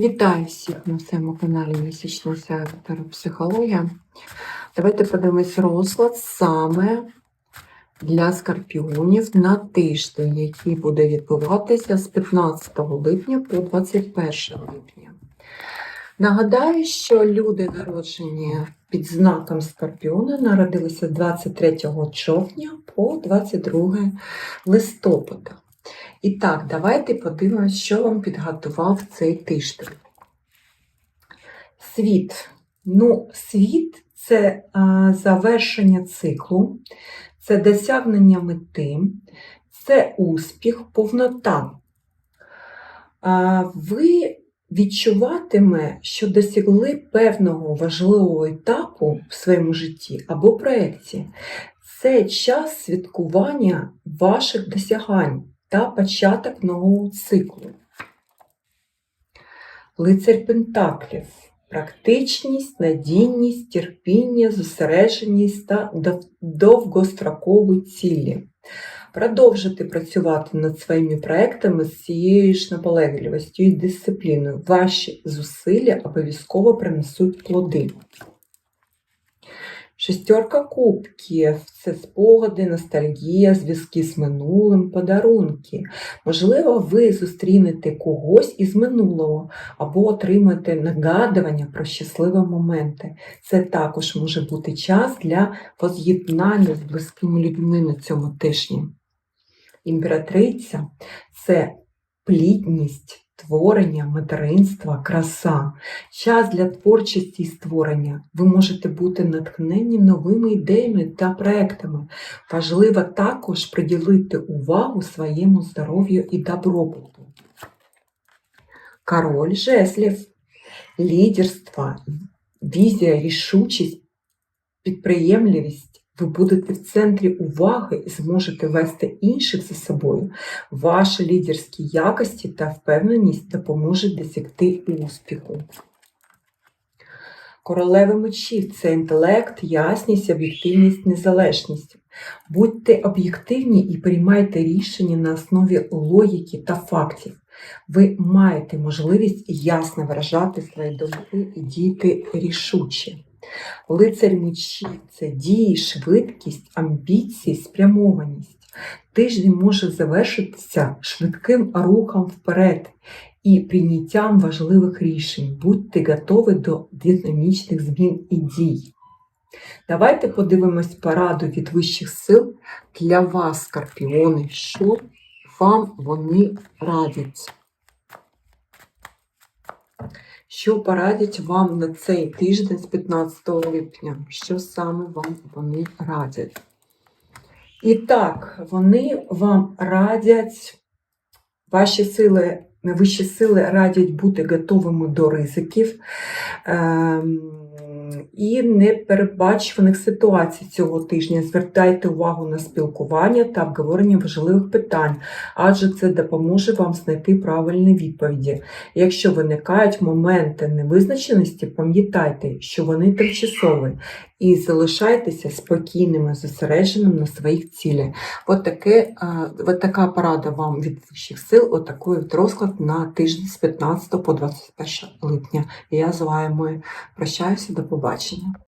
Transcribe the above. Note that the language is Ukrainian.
Вітаю всіх на своєму каналі Сектор Психологія. Давайте подивимось розклад саме для скорпіонів на тиждень, який буде відбуватися з 15 липня по 21 липня. Нагадаю, що люди, народжені під знаком Скорпіона, народилися 23 човтня по 22 листопада. І так, давайте подивимося, що вам підготував цей тиждень. Світ. Ну, світ це завершення циклу, це досягнення мети, це успіх, повнота. Ви відчуватиме, що досягли певного важливого етапу в своєму житті або проєкті. Це час святкування ваших досягань та початок нового циклу. Лицар Пентаклів. Практичність, надійність, терпіння, зосередженість та довгострокові цілі. Продовжити працювати над своїми проектами з цією ж наполегливістю і дисципліною. Ваші зусилля обов'язково принесуть плоди. Шестерка кубків це спогади, ностальгія, зв'язки з минулим, подарунки. Можливо, ви зустрінете когось із минулого або отримаєте нагадування про щасливі моменти. Це також може бути час для воз'єднання з близькими людьми на цьому тижні. Імператриця це плідність, творення, материнства, краса. Час для творчості і створення. Ви можете бути натхнені новими ідеями та проектами. Важливо також приділити увагу своєму здоров'ю і добробуту. Король жеслів, лідерство, візія, рішучість, підприємливість. Ви будете в центрі уваги і зможете вести інших за собою. Ваші лідерські якості та впевненість допоможуть досягти успіху. Королеви мечів це інтелект, ясність, об'єктивність, незалежність. Будьте об'єктивні і приймайте рішення на основі логіки та фактів. Ви маєте можливість ясно виражати свої думки і діяти рішуче. Лицар мечів це дії, швидкість, амбіції, спрямованість. Тиждень може завершитися швидким рухом вперед і прийняттям важливих рішень. Будьте готові до динамічних змін і дій. Давайте подивимось пораду від вищих сил для вас, скорпіони, що вам вони радять. Що порадять вам на цей тиждень з 15 липня? Що саме вам вони радять? І так, вони вам радять, ваші сили, вищі сили радять бути готовими до ризиків ем, і непередбачуваних ситуацій цього тижня. Звертайте увагу на спілкування та обговорення важливих питань, адже це допоможе вам знайти правильні відповіді. Якщо виникають моменти невизначеності, пам'ятайте, що вони тимчасові, і залишайтеся спокійними, зосередженими на своїх цілях. От, таке, от така порада вам від вищих сил, от такий от розклад на тиждень з 15 по 21 липня. Я з вами прощаюся, до побачення.